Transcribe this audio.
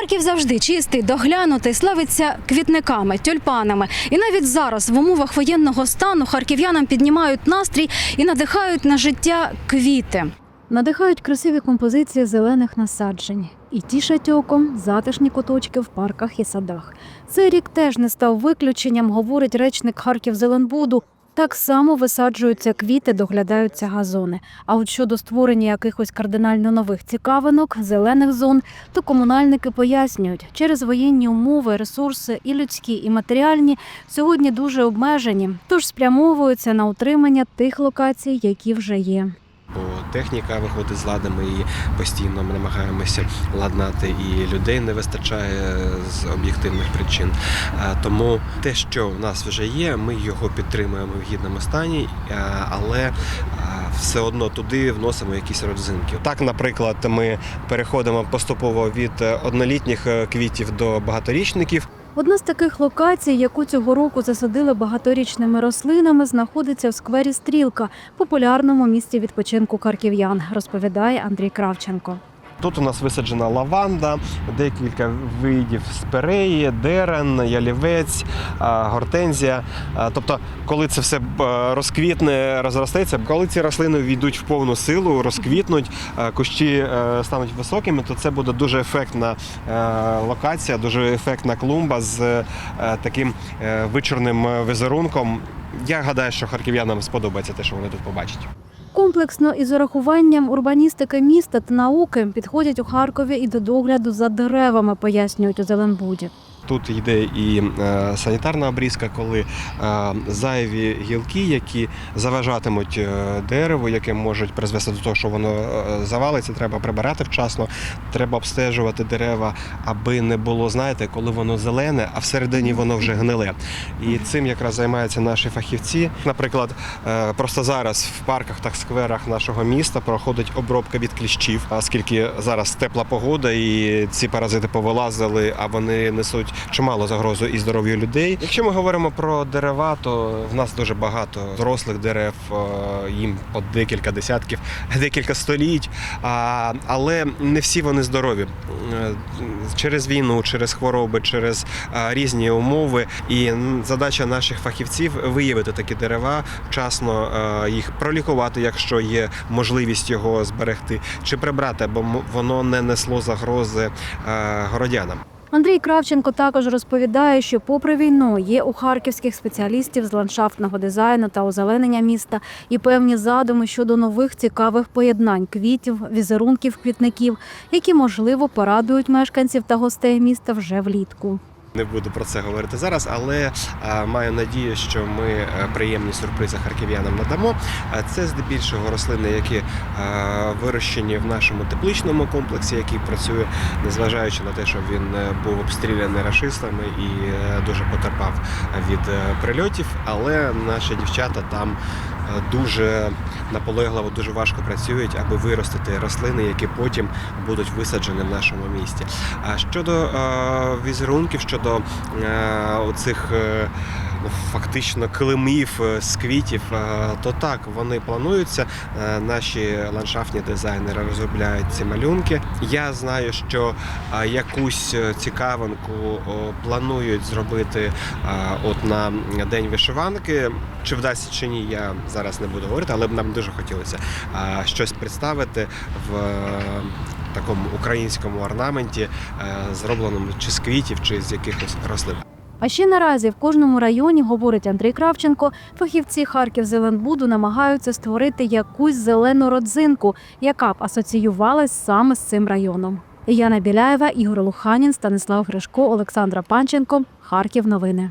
Харків завжди чистий, доглянутий, славиться квітниками, тюльпанами. І навіть зараз в умовах воєнного стану харків'янам піднімають настрій і надихають на життя квіти. Надихають красиві композиції зелених насаджень і тішать оком затишні куточки в парках і садах. Цей рік теж не став виключенням, говорить речник Харків Зеленбуду. Так само висаджуються квіти, доглядаються газони. А от щодо створення якихось кардинально нових цікавинок, зелених зон, то комунальники пояснюють, через воєнні умови, ресурси і людські, і матеріальні сьогодні дуже обмежені, тож спрямовуються на утримання тих локацій, які вже є. Техніка виходить з ладу, ми її постійно намагаємося ладнати, і людей не вистачає з об'єктивних причин. Тому те, що в нас вже є, ми його підтримуємо в гідному стані, але все одно туди вносимо якісь родзинки. Так, наприклад, ми переходимо поступово від е, однолітніх е, квітів до багаторічників. Одна з таких локацій, яку цього року засадили багаторічними рослинами, знаходиться в сквері Стрілка, популярному місці відпочинку харків'ян, розповідає Андрій Кравченко. Тут у нас висаджена лаванда, декілька видів спереї, дерен, ялівець, гортензія. Тобто, коли це все е, розквітне, розростеться, коли ці рослини війдуть в повну силу, розквітнуть, е, кущі е, стануть високими, то це буде дуже ефектна е, локація, дуже ефектна клумба з е, таким е, вичорним е, візерунком. Я гадаю, що харків'янам сподобається те, що вони тут побачать. Комплексно із урахуванням урбаністики міста та науки підходять у Харкові і до догляду за деревами, пояснюють у Зеленбуді. Тут йде і е, санітарна обрізка, коли е, зайві гілки, які заважатимуть е, дереву, яке можуть призвести до того, що воно завалиться, треба прибирати вчасно. Треба обстежувати дерева, аби не було, знаєте, коли воно зелене, а всередині воно вже гниле. І цим якраз займаються наші фахівці. Наприклад, просто зараз в парках та скверах нашого міста проходить обробка від кліщів, оскільки зараз тепла погода і ці паразити повилазили, а вони несуть чимало загрозу і здоров'ю людей. Якщо ми говоримо про дерева, то в нас дуже багато дорослих дерев, е, їм по декілька десятків, декілька століть. Але не всі вони здорові Е, через війну, через хвороби, через е, різні умови. І задача наших фахівців виявити такі дерева, вчасно їх пролікувати, якщо є можливість його зберегти, чи прибрати, бо воно не несло загрози городянам. Андрій Кравченко також розповідає, що попри війну є у харківських спеціалістів з ландшафтного дизайну та озеленення міста і певні задуми щодо нових цікавих поєднань квітів, візерунків, квітників, які можливо порадують мешканців та гостей міста вже влітку. Не буду про це говорити зараз, але е, маю надію, що ми е, приємні сюрпризи харків'янам надамо. Е, Це здебільшого рослини, які вирощені в нашому тепличному комплексі, який працює, незважаючи на те, що він був обстріляний рашистами і дуже потерпав від прильотів. Але наші дівчата там дуже наполегливо, дуже важко працюють, аби виростити рослини, які потім будуть висаджені в нашому місті. А щодо е, візерунків, щодо е, е, ну, фактично килимів е, з квітів, е, то так вони плануються. Е, Наші ландшафтні дизайнери розробляють ці малюнки. Я знаю, що якусь цікавинку планують зробити от на день вишиванки. Чи вдасться чи ні, я зараз не буду говорити, але б нам дуже хотілося щось представити в такому українському орнаменті, зробленому чи з квітів, чи з якихось рослин. А ще наразі в кожному районі, говорить Андрій Кравченко, фахівці Харків Зеленбуду намагаються створити якусь зелену родзинку, яка б асоціювалась саме з цим районом. Яна Біляєва, Ігор Луханін, Станислав Гришко, Олександра Панченко. Харків. Новини.